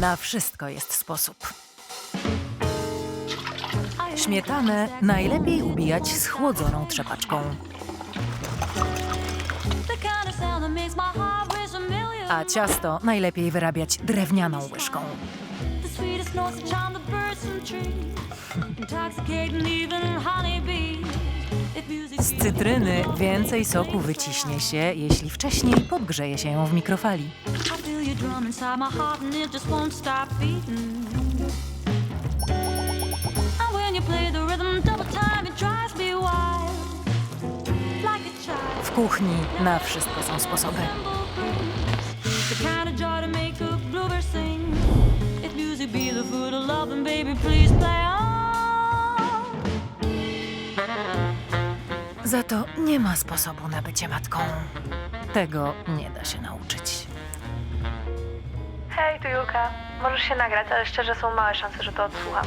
Na wszystko jest sposób. Śmietanę najlepiej ubijać schłodzoną trzepaczką, a ciasto najlepiej wyrabiać drewnianą łyżką. Z cytryny więcej soku wyciśnie się, jeśli wcześniej podgrzeje się ją w mikrofali. W kuchni na wszystko są sposoby. Za to nie ma sposobu na bycie matką. Tego nie da się nauczyć. Hej, tu Julka. Możesz się nagrać, ale szczerze są małe szanse, że to odsłucham.